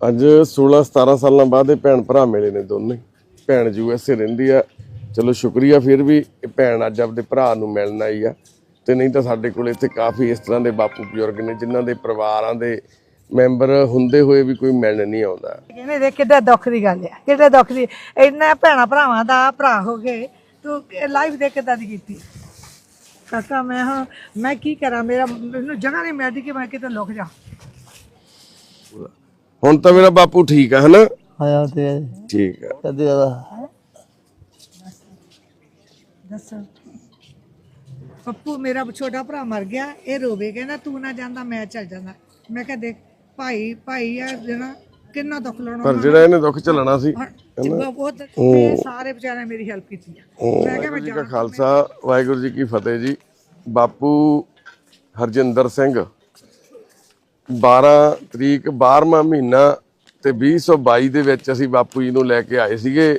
ਅੱਜ 16 17 ਸਾਲਾਂ ਬਾਅਦ ਇਹ ਭੈਣ ਭਰਾ ਮਿਲੇ ਨੇ ਦੋਨੇ। ਭੈਣ ਯੂ ਰਹਿੰਦੀ ਆ। ਚਲੋ ਸ਼ੁਕਰੀਆ, ਫਿਰ ਵੀ ਇਹ ਭੈਣ ਅੱਜ ਆਪਣੇ ਭਰਾ ਨੂੰ ਮਿਲਣ ਆਈ ਆ। ਤੇ ਨਹੀਂ ਤਾਂ ਸਾਡੇ ਕੋਲ ਇੱਥੇ ਕਾਫੀ ਇਸ ਤਰ੍ਹਾਂ ਦੇ ਬਾਪੂ ਬਜ਼ੁਰਗ ਨੇ, ਜਿਨ੍ਹਾਂ ਦੇ ਪਰਿਵਾਰਾਂ ਦੇ ਮੈਂਬਰ ਹੁੰਦੇ ਹੋਏ ਵੀ ਕੋਈ ਮਿਲਣ ਨਹੀਂ ਆਉਂਦਾ। ਕਹਿੰਦੇ ਦੇਖ ਕਿੱਡਾ ਦੁੱਖ ਦੀ ਗੱਲ ਆ, ਕਿੱਡਾ ਦੁੱਖ ਦੀ। ਇੰਨਾ ਭੈਣਾ ਭਰਾਵਾਂ ਦਾ ਭਰਾ ਹੋ ਗਏ ਤੂੰ ਲਾਈਫ ਦੇ ਕਿੱਦਾਂ ਦੀ ਕੀਤੀ। ਕਾਕਾ, ਮੈਂ ਹਾਂ, ਮੈਂ ਕੀ ਕਰਾਂ? ਮੇਰਾ ਮੈਨੂੰ ਜਗ੍ਹਾ ਨਹੀਂ ਮਿਲਦੀ ਕਿ ਮੈਂ ਕਿਤੇ ਲੁਕ ਜਾ। ਹੁਣ ਤਾਂ ਮੇਰਾ ਬਾਪੂ ਠੀਕ ਆ ਹਨਾ? ਆਇਆ ਤੇ ਠੀਕ ਆ। ਕਦੇ ਦਾ ਦੱਸ। ਪੱਪੂ ਮੇਰਾ ਛੋਟਾ ਭਰਾ ਮਰ ਗਿਆ ਇਹ ਰੋਵੇ ਕਹਿੰਦਾ ਤੂੰ ਨਾ ਜਾਂਦਾ ਮੈਂ ਚੱਲ ਜਾਂਦਾ। ਮੈਂ ਕਿਹਾ ਦੇਖ ਭਾਈ ਭਾਈ ਆ ਜਿਹੜਾ ਕਿੰਨਾ ਦੁੱਖ ਲਾਉਣਾ ਪਰ ਜਿਹੜਾ ਇਹਨੇ ਦੁੱਖ ਝੱਲਣਾ ਸੀ ਉਹ ਤਾਂ ਇਹ ਸਾਰੇ ਵਿਚਾਰਿਆਂ ਮੇਰੀ ਹੈਲਪ ਕੀਤੀ ਆ। ਮੈਂ ਕਿਹਾ ਮੈਂ ਜੀ ਕਾ ਖਾਲਸਾ ਵਾਹਿਗੁਰੂ ਜੀ ਕੀ ਫਤਿਹ ਜੀ। ਬਾਪੂ ਹਰਜਿੰਦਰ ਸਿੰਘ। 12 ਤਰੀਕ 12ਵਾਂ ਮਹੀਨਾ ਤੇ 2022 ਦੇ ਵਿੱਚ ਅਸੀਂ ਬਾਪੂ ਜੀ ਨੂੰ ਲੈ ਕੇ ਆਏ ਸੀਗੇ।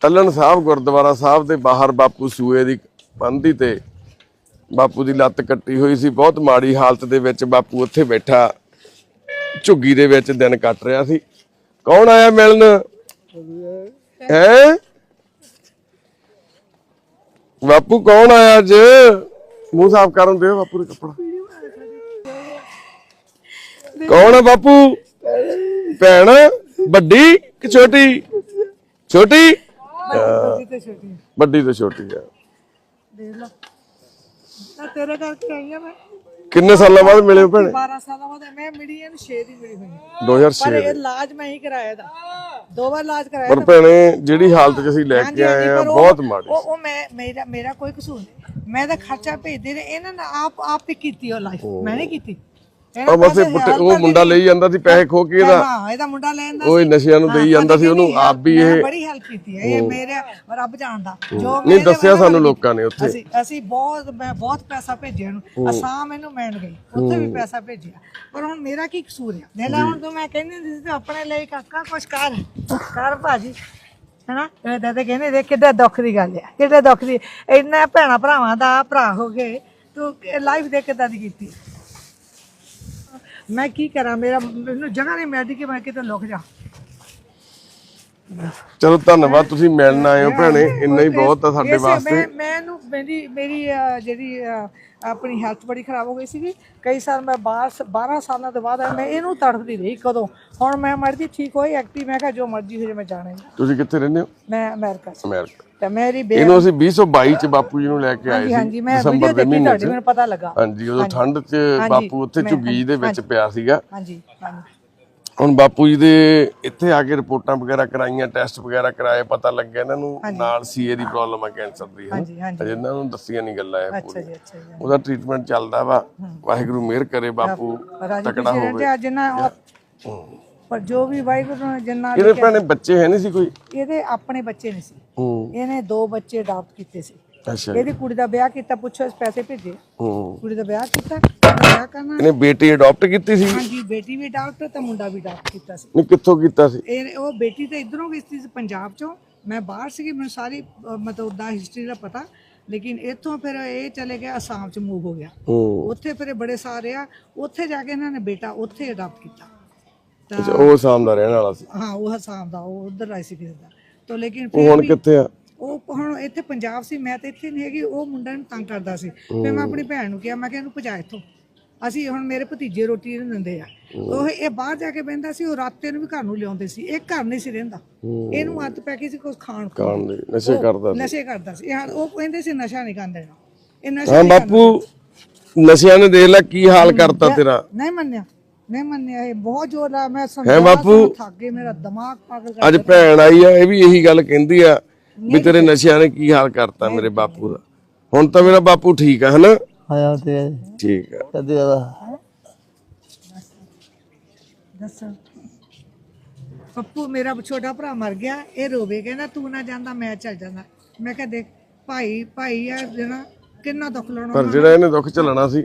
ਤੱਲਣ ਸਾਹਿਬ, ਗੁਰਦੁਆਰਾ ਸਾਹਿਬ ਦੇ ਬਾਹਰ ਬਾਪੂ ਸੂਏ ਦੀ ਪੰਧੀ ਤੇ ਬਾਪੂ ਦੀ ਲੱਤ ਕੱਟੀ ਹੋਈ ਸੀ। ਬਹੁਤ ਮਾੜੀ ਹਾਲਤ ਦੇ ਵਿੱਚ ਬਾਪੂ ਉੱਥੇ ਬੈਠਾ। ਝੁੱਗੀ ਦੇ ਵਿੱਚ ਦਿਨ ਕੱਟ ਰਿਹਾ ਸੀ। ਕੌਣ ਆਇਆ ਮਿਲਣ? ਹੈ? ਬਾਪੂ ਕੌਣ ਆਇਆ ਅੱਜ ਮੂੰਹ ਸਾਫ਼ ਕਰਨ ਦਿਓ ਬਾਪੂ ਦੇ ਕੱਪੜਾ। ਕੌਣ ਹੈ ਬਾਪੂ? ਭੈਣ? ਵੱਡੀ ਕਿ ਛੋਟੀ? ਛੋਟੀ? ਵੱਡੀ ਤੇ ਛੋਟੀ ਆ। ਦੇਖ ਲਾ ਤਾਂ ਤੇਰੇ ਕਰਕੇ ਆਈ ਆ ਮੈਂ। ਕਿੰਨੇ ਸਾਲਾਂ ਬਾਅਦ ਮਿਲੇ ਹੋ ਭੈਣੇ? 12 ਸਾਲਾਂ ਬਾਅਦ ਮੈਂ ਮਿਲੀ ਇਹਨੂੰ 6 ਦੀ ਮਿਲੀ ਹੋਈ ਆ। 2006 ਪਰ ਇਹ ਇਲਾਜ ਮੈਂ ਹੀ ਕਰਾਇਆ ਦਾ ਦੋ ਵਾਰ ਇਲਾਜ ਕਰਾਇਆ ਪਰ ਭੈਣੇ ਜਿਹੜੀ ਹਾਲਤ 'ਚ ਅਸੀਂ ਲੈ ਕੇ ਆਏ ਆ ਬਹੁਤ ਮਾੜੀ ਉਹ ਉਹ ਮੈਂ ਮੇਰਾ ਮੇਰਾ ਕੋਈ ਕਸੂਰ ਨਹੀਂ। ਮੈਂ ਤਾਂ ਖਰਚਾ ਭੇਜਦੇ ਨੇ ਇਹਨਾਂ ਨੇ ਆਪ ਆਪ ਹੀ ਕੀਤੀ ਉਹ ਲਾਈਫ ਮੈਂ ਨਹੀਂ ਕੀਤੀ। ਉਹ ਬਸ ਇਹ ਪੁੱਟ ਉਹ ਮੁੰਡਾ ਲਈ ਜਾਂਦਾ ਸੀ ਪੈਸੇ ਖੋ ਕੇ ਇਹਦਾ। ਹਾਂ ਇਹਦਾ ਮੁੰਡਾ ਲੈਣ ਦਾ ਉਹ ਹੀ ਨਸ਼ਿਆਂ ਨੂੰ ਦੇਈ ਜਾਂਦਾ ਸੀ ਉਹਨੂੰ ਆਪ ਵੀ ਇਹ ਬੜੀ ਹੈਲਪ ਕੀਤੀ ਹੈ ਇਹ ਮੇਰੇ ਰੱਬ ਜਾਣਦਾ। ਜੋ ਨਹੀਂ ਮੇਰੇ ਦੱਸਿਆ ਸਾਨੂੰ ਲੋਕਾਂ ਨੇ ਉੱਥੇ। ਅਸੀਂ ਅਸੀਂ ਬਹੁਤ ਮੈਂ ਬਹੁਤ ਪੈਸਾ ਭੇਜਿਆ ਨੂੰ ਅਸਾਮ ਇਹਨੂੰ ਮਿਲ ਗਈ। ਉੱਥੇ ਵੀ ਪੈਸਾ ਭੇਜਿਆ। ਪਰ ਹੁਣ ਮੇਰਾ ਕੀ ਕਸੂਰ ਹੈ ਦੇ ਲੈ ਹੁਣ ਤੂੰ ਮੈਂ ਕਹਿੰਦੀ ਹੁੰਦੀ ਸੀ ਤੂੰ ਆਪਣੇ ਲਈ ਕਾਕਾ ਕੁਛ ਕਰ। ਕਰ ਭਾਜੀ। ਹੈਨਾ? ਇਹ ਦਾਦੇ ਕਹਿੰਦੇ ਦੇਖ ਕਿੱਡਾ ਦੁੱਖ ਦੀ ਗੱਲ ਆ। ਕਿੱਡਾ ਦੁੱਖ ਦੀ ਇੰਨਾ ਭੈਣਾ ਭਰਾਵਾਂ ਦਾ ਭਰਾ ਹੋ ਗਏ ਤੂੰ ਲਾਈਫ ਦੇ ਕਿੱਦਾਂ ਦੀ ਕੀਤੀ ਮੈਂ ਕੀ ਕਰਾਂ? ਮੇਰਾ ਮੈਨੂੰ ਜਗ੍ਹਾ ਨਹੀਂ ਮਿਲਦੀ ਕਿ ਮੈਂ ਕਿਤੇ ਲੁਕ ਜਾ। ਚਲੋ ਧੰਨਵਾਦ ਤੁਸੀਂ ਮਿਲਣ ਆਏ ਹੋ ਭੈਣੇ। ਇੰਨਾ ਹੀ ਬਹੁਤ ਆ ਸਾਡੇ ਵਾਸਤੇ ਮੈਂ ਮੈਨੂੰ ਮੇਰੀ ਮੇਰੀ ਜਿਹੜੀ ਆਪਣੀ ਹੈਲਥ ਬੜੀ ਖਰਾਬ ਹੋ ਗਈ ਸੀਗੀ। ਕਈ ਸਾਲ ਮੈਂ 12 12 ਸਾਲਾਂ ਤੋਂ ਬਾਅਦ ਮੈਂ ਇਹਨੂੰ ਤੜਫਦੀ ਰਹੀ ਕਦੋਂ। ਹੁਣ ਮੈਂ ਮਰਦੀ ਠੀਕ ਹੋਈ ਐਕਟਿਵ ਮੈਂ ਕਿਹਾ ਜੋ ਮਰਜ਼ੀ ਹੋ ਜੇ ਮੈਂ ਜਾਣਾ। ਤੁਸੀਂ ਕਿੱਥੇ ਰਹਿੰਦੇ ਹੋ? ਮੈਂ ਅਮਰੀਕਾ ਅਮਰੀਕਾ। ਤੇ ਮੇਰੀ ਬੇ ਇਹਨੂੰ ਅਸੀਂ 2022 ਚ ਬਾਪੂ ਜੀ ਨੂੰ ਲੈ ਕੇ ਆਏ ਸੀ ਹਾਂਜੀ ਮੈਂ ਵੀਡੀਓ ਦੇਖੀ ਤੁਹਾਡੀ ਮੈਨੂੰ ਪਤਾ ਲੱਗਾ। ਹਾਂਜੀ ਉਦੋਂ ਠੰਡ ਚ ਬਾਪੂ ਉੱਥੇ ਝੁੱਗੀ ਦੇ ਵਿੱਚ ਪਿਆ ਸੀਗਾ। ਹਾਂਜੀ ਹਾਂਜੀ। ਹੁਣ ਬਾਪੂ ਜੀ ਦੇ ਇੱਥੇ ਆ ਕੇ ਰਿਪੋਰਟਾਂ ਵਗੈਰਾ ਕਰਾਈਆਂ ਟੈਸਟ ਵਗੈਰਾ ਕਰਾਏ ਪਤਾ ਲੱਗਿਆ ਇਹਨਾਂ ਨੂੰ ਨਾਲ ਸੀਏ ਦੀ ਪ੍ਰੋਬਲਮ ਆ ਕੈਂਸਰ ਦੀ ਹੈ ਅਜੇ ਇਹਨਾਂ ਨੂੰ ਦੱਸੀਆਂ ਨਹੀਂ ਗੱਲਾਂ ਇਹ ਪੂਰੀ ਉਹਦਾ ਟ੍ਰੀਟਮੈਂਟ ਚੱਲਦਾ ਵਾ। ਵਾਹਿਗੁਰੂ ਮਿਹਰ ਕਰੇ ਬਾਪੂ ਤਕੜਾ ਹੋਵੇ। ਅੱਜ ਨਾ ਪਰ ਜੋ ਵੀ ਵਾਹਿਗੁਰੂ ਨੇ ਜਿੰਨਾ ਇਹਦੇ ਭੈਣੇ ਬੱਚੇ ਹੈ ਨਹੀਂ ਸੀ ਕੋਈ? ਇਹਦੇ ਆਪਣੇ ਬੱਚੇ ਨਹੀਂ ਸੀ। ਇਹਨੇ ਦੋ ਬੱਚੇ ਅਡਾਪਟ ਕੀਤੇ ਸੀ। ਅੱਛਾ ਇਹਦੀ ਕੁੜੀ ਦਾ ਵਿਆਹ ਕੀਤਾ ਪੁੱਛੋ ਇਸ ਪੈਸੇ ਭੇਜੇ। ਹੂੰ। ਕੁੜੀ ਦਾ ਵਿਆਹ ਕੀਤਾ ਵਿਆਹ ਕਰਨਾ। ਇਹਨੇ ਬੇਟੀ ਅਡਾਪਟ ਕੀਤੀ ਸੀ। ਹਾਂਜੀ ਬੇਟੀ ਵੀ ਡਾਕਟਰ ਤੇ ਮੁੰਡਾ ਵੀ ਡਾਕਟਰ ਕੀਤਾ ਸੀ। ਨਹੀਂ ਕਿੱਥੋਂ ਕੀਤਾ ਸੀ? ਇਹ ਉਹ ਬੇਟੀ ਤੇ ਇਧਰੋਂ ਗਈ ਸੀ ਪੰਜਾਬ ਚੋਂ। ਮੈਂ ਬਾਹਰ ਸੀਗੀ ਮੈਨੂੰ ਸਾਰੀ ਅਹ, ਮਤਲਬ ਉਹਦਾ ਹਿਸਟਰੀ ਦਾ ਪਤਾ। ਲੇਕਿਨ ਇੱਥੋਂ ਫਿਰ ਇਹ ਚਲੇ ਗਿਆ ਅਸਾਮ ਚ ਮੂਵ ਹੋ ਗਿਆ। ਹੂੰ। ਉੱਥੇ ਫਿਰ ਇਹ ਬੜੇ ਸਾਰੇ ਆ ਉੱਥੇ ਜਾ ਕੇ ਇਹਨਾਂ ਨੇ ਬੇਟਾ ਉੱਥੇ ਅਡਾਪਟ ਕੀਤਾ। ਤਾਂ ਅੱਛਾ ਉਹ ਸ਼ਾਮ ਦਾ ਰਹਿਣ ਵਾਲਾ ਸੀ। ਹਾਂ ਉਹ ਅਸਾਮ ਦਾ ਉਹ ਉਧਰ ਆਈ ਸੀ ਕਿਸੇ ਦਾ। ਤਾਂ ਲੇਕਿਨ ਉਹ ਫਿਰ ਹੁਣ ਵੀ ਕਿੱਥੇ ਆ? ਉਹ ਹੁਣ ਇੱਥੇ ਪੰਜਾਬ ਸੀ ਮੈਂ ਤੇ ਇੱਥੇ ਨਹੀਂ ਹੈਗੀ ਉਹ ਮੁੰਡਾ ਨੂੰ ਤੰਗ ਕਰਦਾ ਸੀ। ਫਿਰ ਮੈਂ ਆਪਣੀ ਭੈਣ ਨੂੰ ਕਿਹਾ ਮੈਂ ਕਿਹਾ ਇਹਨੂੰ ਭਜਾ ਇੱਥੋਂ। ਅਸੀਂ ਹੁਣ ਮੇਰੇ ਭਤੀਜੇ ਰੋਟੀ ਇਹਨੂੰ ਦਿੰਦੇ ਆ। ਉਹ ਇਹ ਬਾਹਰ ਜਾ ਕੇ ਬਹਿੰਦਾ ਸੀ ਉਹ ਰਾਤੇ ਨੂੰ ਵੀ ਘਰ ਨੂੰ ਲਿਆਉਂਦੇ ਸੀ। ਇਹ ਘਰ ਨਹੀਂ ਸੀ ਰਹਿੰਦਾ। ਇਹਨੂੰ ਹੱਥ ਪੈ ਗਈ ਸੀ ਕੁਝ ਖਾਣ ਖੂਣ ਦੇ। ਨਸ਼ੇ ਕਰਦਾ ਸੀ। ਨਸ਼ੇ ਕਰਦਾ ਸੀ। ਉਹ ਕਹਿੰਦੇ ਸੀ ਨਸ਼ਾ ਨਹੀਂ ਕਰਨ ਦੇਣਾ ਇਹ ਨਸ਼ਾ ਹਾਂ ਬਾਪੂ ਨਸ਼ਿਆਂ ਨੇ ਦੇਖ ਲੈ ਕੀ ਹਾਲ ਕਰਤਾ ਤੇਰਾ। ਨਹੀਂ ਮੰਨਿਆ ਨਹੀਂ ਮੰਨਿਆ ਇਹ ਬਹੁਤ ਜ਼ੋਰ ਲਾ ਮੈਂ ਸਮਝਾ? ਥੱਕ ਗਏ ਮੇਰਾ ਦਿਮਾਗ ਪਾਗਲ ਕਰ ਅੱਜ ਭੈਣ ਆਈ ਆ ਇਹ ਵੀ ਇਹੀ ਗੱਲ ਕਹਿੰਦੀ ਆ। ਵੀ ਤੇਰੇ ਨਸ਼ਿਆਂ ਨੇ ਕੀ ਹਾਲ ਕਰਤਾ ਮੇਰੇ ਬਾਪੂ ਦਾ? ਹੁਣ ਤਾਂ ਮੇਰਾ ਬਾਪੂ ਠੀਕ ਆ ਹਨਾ? ਆਇਆ ਤੇ ਠੀਕ ਆ। ਕਦੇ ਦਾ ਦੱਸ। ਪੱਪੂ ਮੇਰਾ ਛੋਟਾ ਭਰਾ ਮਰ ਗਿਆ ਇਹ ਰੋਵੇ ਕਹਿੰਦਾ ਤੂੰ ਨਾ ਜਾਂਦਾ ਮੈਂ ਚੱਲ ਜਾਂਦਾ। ਮੈਂ ਕਿਹਾ ਦੇਖ ਭਾਈ ਭਾਈ ਆ ਜਿਹੜਾ ਕਿੰਨਾ ਦੁੱਖ ਲਾਉਣਾ ਪਰ ਜਿਹੜਾ ਇਹਨੇ ਦੁੱਖ ਝੱਲਣਾ ਸੀ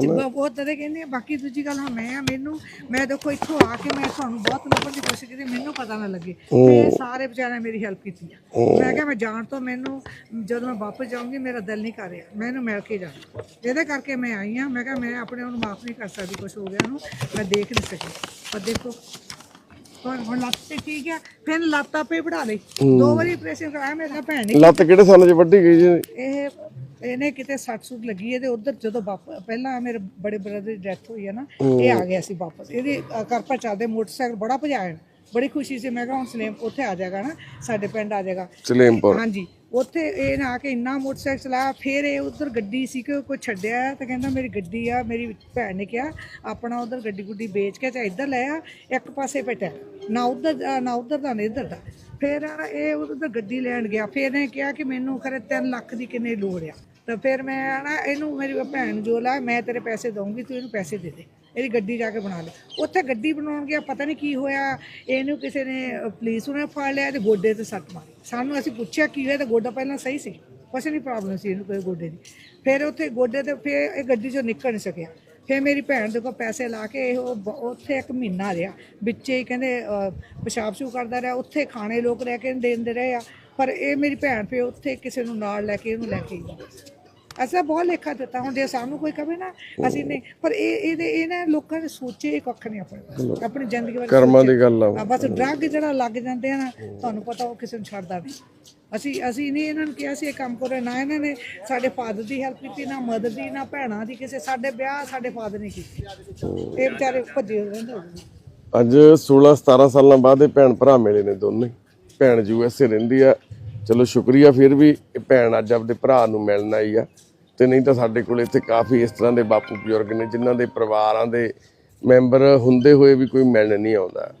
ਜਿੱਦਾਂ ਬਹੁਤ ਤਦੇ ਕਹਿੰਦੇ ਆ ਬਾਕੀ ਦੂਜੀ ਗੱਲ ਹੁਣ ਮੈਂ ਆ ਮੈਨੂੰ ਮੈਂ ਦੇਖੋ ਇੱਥੋਂ ਆ ਕੇ ਮੈਂ ਤੁਹਾਨੂੰ ਬਹੁਤ ਲੱਭਣ ਦੀ ਕੋਸ਼ਿਸ਼ ਕੀਤੀ ਮੈਨੂੰ ਪਤਾ ਨਾ ਲੱਗੇ। ਤੇ ਸਾਰੇ ਵਿਚਾਰਿਆਂ ਮੇਰੀ ਹੈਲਪ ਕੀਤੀ ਆ। ਮੈਂ ਕਿਹਾ ਮੈਂ ਜਾਣ ਤੋਂ ਮੈਨੂੰ ਜਦੋਂ ਮੈਂ ਵਾਪਸ ਜਾਊਂਗੀ ਮੇਰਾ ਦਿਲ ਨਹੀਂ ਕਰ ਰਿਹਾ। ਮੈਂ ਇਹਨੂੰ ਮਿਲ ਕੇ ਜਾਣਾ। ਇਹਦੇ ਕਰਕੇ ਮੈਂ ਆਈ ਆ ਮੈਂ ਕਿਹਾ ਮੈਂ ਆਪਣੇ ਉਹਨੂੰ ਮਾਫ ਨਹੀਂ ਕਰ ਸਕਦੀ ਕੁਝ ਹੋ ਗਿਆ ਨੂੰ ਮੈਂ ਦੇਖ ਨਹੀਂ ਸਕੀ। ਪਰ ਦੇਖੋ ਹੁਣ ਹੁਣ ਲੱਤ ਤੇ ਠੀਕ ਆ ਫਿਰ ਲੱਤ ਆਪੇ ਵੜਾ ਲਈ ਦੋ ਵਾਰੀ ਆਪਰੇਸ਼ਨ ਕਰਾਇਆ ਮੇਰੇ ਨਾਲ ਭੈਣ ਨੇ। ਲੱਤ ਕਿਹੜੇ ਸਾਲ 'ਚ ਵੱਢੀ ਗਈ ਜੀ? ਇਹ ਇਹਨੇ ਕਿਤੇ ਸੱਟ ਸੁੱਟ ਲੱਗੀ ਹੈ ਤੇ ਉਧਰ ਜਦੋਂ ਪਹਿਲਾਂ ਮੇਰੇ ਬੜੇ ਬ੍ਰਦਰ ਦੀ ਡੈਥ ਹੋਈ ਹੈ ਨਾ ਇਹ ਆ ਗਿਆ ਸੀ ਵਾਪਸ। ਇਹਦੇ ਪਰ ਚੱਲਦੇ ਮੋਟਰਸਾਈਕਲ ਬੜਾ ਭਜਾਇਆ। ਬੜੀ ਖੁਸ਼ੀ ਸੀ ਮੈਂ ਕਿਹਾ ਹੁਣ ਸਲੇਮ ਉੱਥੇ ਆ ਜਾਏਗਾ ਨਾ ਸਾਡੇ ਪਿੰਡ ਆ ਜਾਏਗਾ। ਹਾਂਜੀ। ਉੱਥੇ ਇਹ ਨਾ ਆ ਕੇ ਇੰਨਾ ਮੋਟਰਸਾਈਕਲ ਚਲਾਇਆ ਫਿਰ ਇਹ ਉਧਰ ਗੱਡੀ ਸੀ ਕਿ ਕੋਈ ਛੱਡਿਆ ਤੇ ਕਹਿੰਦਾ ਮੇਰੀ ਗੱਡੀ ਆ, ਮੇਰੀ ਭੈਣ ਨੇ ਕਿਹਾ, ਆਪਣਾ ਉਧਰ ਗੱਡੀ ਗੁੱਡੀ ਵੇਚ ਕੇ ਤੇ ਇੱਧਰ ਲੈ ਆ, ਇੱਕ ਪਾਸੇ ਪਟਿਆ ਨਾ ਉਧਰ ਨਾ ਉਧਰ ਦਾ, ਨਾ ਇੱਧਰ ਦਾ। ਫਿਰ ਇਹ ਉਧਰ ਗੱਡੀ ਲੈਣ ਗਿਆ, ਫਿਰ ਇਹਨੇ ਕਿਹਾ ਕਿ ਮੈਨੂੰ ਖਰੇ 3 ਲੱਖ ਦੀ ਕਿੰਨੇ ਲੋੜ ਆ। ਤਾਂ ਫਿਰ ਮੈਂ ਨਾ ਇਹਨੂੰ ਮੇਰੀ ਭੈਣ ਨੂੰ ਜੋ ਲਾ, ਮੈਂ ਤੇਰੇ ਪੈਸੇ ਦਊਂਗੀ, ਤੂੰ ਇਹਨੂੰ ਪੈਸੇ ਦੇ ਦੇ। ਇਹਦੀ ਗੱਡੀ ਜਾ ਕੇ ਬਣਾ ਲੈ। ਉੱਥੇ ਗੱਡੀ ਬਣਾਉਣ ਗਿਆ, ਪਤਾ ਨਹੀਂ ਕੀ ਹੋਇਆ। ਇਹਨੂੰ ਕਿਸੇ ਨੇ ਪੁਲਿਸ ਨੇ ਫੜ ਲਿਆ ਤੇ ਗੋਡੇ ਤੇ ਸੱਟ ਮਾਰੀ। ਸਾਨੂੰ ਅਸੀਂ ਪੁੱਛਿਆ ਕੀ ਹੋਇਆ, ਤਾਂ ਗੋਡਾ ਪਹਿਲਾਂ ਸਹੀ ਸੀ। ਕੁਛ ਨਹੀਂ ਪ੍ਰੋਬਲਮ ਸੀ ਇਹਨੂੰ ਕੋਈ ਗੋਡੇ ਦੀ। ਫਿਰ ਉੱਥੇ ਗੋਡੇ ਤੇ ਫਿਰ ਇਹ ਗੱਡੀ ਚੋਂ ਨਿਕਲ ਨਹੀਂ ਸਕਿਆ। ਫਿਰ ਮੇਰੀ ਭੈਣ ਦੇ ਕੋਲ ਪੈਸੇ ਲਾ ਕੇ ਇਹ ਬ- ਉੱਥੇ ਇੱਕ ਮਹੀਨਾ ਰਿਹਾ। ਵਿੱਚੇ ਹੀ ਕਹਿੰਦੇ ਪਿਸ਼ਾਬ ਸ਼ੂ ਕਰਦਾ ਰਿਹਾ। ਉੱਥੇ ਖਾਣੇ ਲੋਕ ਰਹਿ ਕੇ ਦੇਂਦੇ ਰਹੇ ਆ। ਪਰ ਇਹ ਮੇਰੀ ਭੈਣ ਫਿਰ ਉੱਥੇ ਕਿਸੇ ਨੂੰ ਨਾਲ ਲੈ ਕੇ ਇਹਨੂੰ ਲੈ ਕੇ ਗਈ ਅਸਾਂ ਬਹੁਤ ਲੇਖਾ ਦਿੱਤਾ ਹੁਣ ਜੇ ਸਾਨੂੰ ਕੋਈ ਕਵੇ ਨਾ ਅਸੀਂ ਨਹੀਂ। ਪਰ ਇਹ ਇਹਦੇ ਇਹ ਨਾ ਲੋਕਾਂ ਨੇ ਸੋਚੇ ਕੱਖ ਨਹੀਂ ਆਪਣੇ ਆਪਣੀ ਜ਼ਿੰਦਗੀ ਬਾਰੇ ਕਰਮਾਂ ਦੀ ਗੱਲ ਆ ਬਸ ਡਰੱਗ ਜਿਹੜਾ ਲੱਗ ਜਾਂਦੇ ਆ ਨਾ ਤੁਹਾਨੂੰ ਪਤਾ ਉਹ ਕਿਸੇ ਨੂੰ ਛੱਡਦਾ ਨਹੀਂ। ਅਸੀਂ ਅਸੀਂ ਨਹੀਂ ਇਹਨਾਂ ਨੂੰ ਕਿਹਾ ਸੀ ਇਹ ਕੰਮ ਕਰੋ ਨਾ ਇਹਨਾਂ ਨੇ ਸਾਡੇ ਫਾਦਰ ਦੀ ਹੈਲਪ ਕੀਤੀ ਨਾ ਮਦਰ ਦੀ ਨਾ ਭੈਣਾਂ ਦੀ ਕਿਸੇ। ਸਾਡੇ ਵਿਆਹ ਸਾਡੇ ਫਾਦਰ ਨੇ ਕੀਤੀ। ਇਹ ਵਿਚਾਰੇ ਭੱਜੇ ਰਹਿੰਦੇ। ਅੱਜ 16 17 ਸਾਲਾਂ ਬਾਅਦ ਇਹ ਭੈਣ ਭਰਾ ਮਿਲੇ ਨੇ ਦੋਨੇ। ਭੈਣ ਯੂ ਐਸ ਏ ਰਹਿੰਦੀ ਆ ਚਲੋ ਸ਼ੁਕਰੀਆ, ਫਿਰ ਵੀ ਇਹ ਭੈਣ ਅੱਜ ਆਪਦੇ ਭਰਾ ਨੂੰ ਮਿਲਣ ਆਈ ਆ। ਤੇ ਨਹੀਂ ਤਾਂ ਸਾਡੇ ਕੋਲ ਇੱਥੇ ਕਾਫੀ ਇਸ ਤਰ੍ਹਾਂ ਦੇ ਬਾਪੂ ਬਜ਼ੁਰਗ ਨੇ, ਜਿਨ੍ਹਾਂ ਦੇ ਪਰਿਵਾਰਾਂ ਦੇ ਮੈਂਬਰ ਹੁੰਦੇ ਹੋਏ ਵੀ ਕੋਈ ਮਿਲਣ ਨਹੀਂ ਆਉਂਦਾ।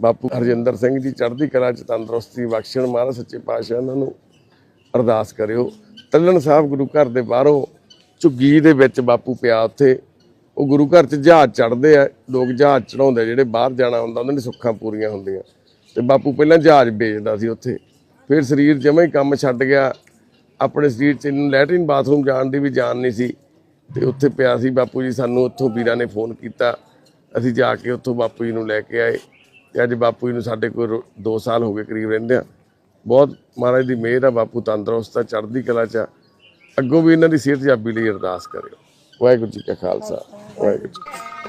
ਬਾਪੂ ਹਰਜਿੰਦਰ ਸਿੰਘ ਜੀ, ਚੜ੍ਹਦੀ ਕਲਾ ਚ ਤੰਦਰੁਸਤੀ ਬਖਸ਼ਣ, ਮਹਾਰਾਜ ਸੱਚੇ ਪਾਤਸ਼ਾਹ ਉਹਨਾਂ ਨੂੰ ਅਰਦਾਸ ਕਰਿਓ। ਤੱਲਣ ਸਾਹਿਬ ਗੁਰੂ ਘਰ ਦੇ ਬਾਹਰੋਂ ਝੁੱਗੀ ਦੇ ਵਿੱਚ ਬਾਪੂ ਪਿਆ ਉੱਥੇ। ਉਹ ਗੁਰੂ ਘਰ 'ਚ ਜਹਾਜ਼ ਚੜ੍ਹਦੇ ਆ, ਲੋਕ ਜਹਾਜ਼ ਚੜਾਉਂਦੇ ਜਿਹੜੇ ਬਾਹਰ ਜਾਣਾ ਹੁੰਦਾ, ਉਹਨਾਂ ਦੀ ਸੁੱਖਾਂ ਪੂਰੀਆਂ ਹੁੰਦੀਆਂ। ਤੇ ਬਾਪੂ ਪਹਿਲਾਂ ਜਹਾਜ਼ ਵੇਚਦਾ ਸੀ ਉੱਥੇ। ਫਿਰ ਸਰੀਰ ਜਮਾ ਹੀ ਕੰਮ ਛੱਡ ਗਿਆ। ਆਪਣੇ ਸਰੀਰ 'ਚ ਇਹਨੂੰ ਲੈਟਰਿਨ ਬਾਥਰੂਮ ਜਾਣ ਦੀ ਵੀ ਜਾਨ ਨਹੀਂ ਸੀ। ਤੇ ਉੱਥੇ ਪਿਆ ਸੀ ਬਾਪੂ ਜੀ, ਸਾਨੂੰ ਉੱਥੋਂ ਵੀਰਾਂ ਨੇ ਫੋਨ ਕੀਤਾ। ਅਸੀਂ ਜਾ ਕੇ ਉੱਥੋਂ ਬਾਪੂ ਜੀ ਨੂੰ ਲੈ ਕੇ ਆਏ ਤੇ ਅੱਜ ਬਾਪੂ ਜੀ ਨੂੰ ਸਾਡੇ ਕੋਲ 2 ਸਾਲ ਹੋ ਗਏ ਕਰੀਬ ਰਹਿੰਦੇ ਆ। ਬਹੁਤ ਮਹਾਰਾਜ ਦੀ ਮਿਹਰ ਆ ਬਾਪੂ, ਤੰਦਰੁਸਤ ਆ, ਚੜ੍ਹਦੀ ਕਲਾ ਚ ਆ। ਅੱਗੋਂ ਵੀ ਇਹਨਾਂ ਦੀ ਸਿਹਤ ਜਾਬੀ ਲਈ ਅਰਦਾਸ ਕਰਿਓ। ਵਾਹਿਗੁਰੂ ਜੀ ਕਾ ਖਾਲਸਾ, ਵਾਹਿਗੁਰੂ ਜੀ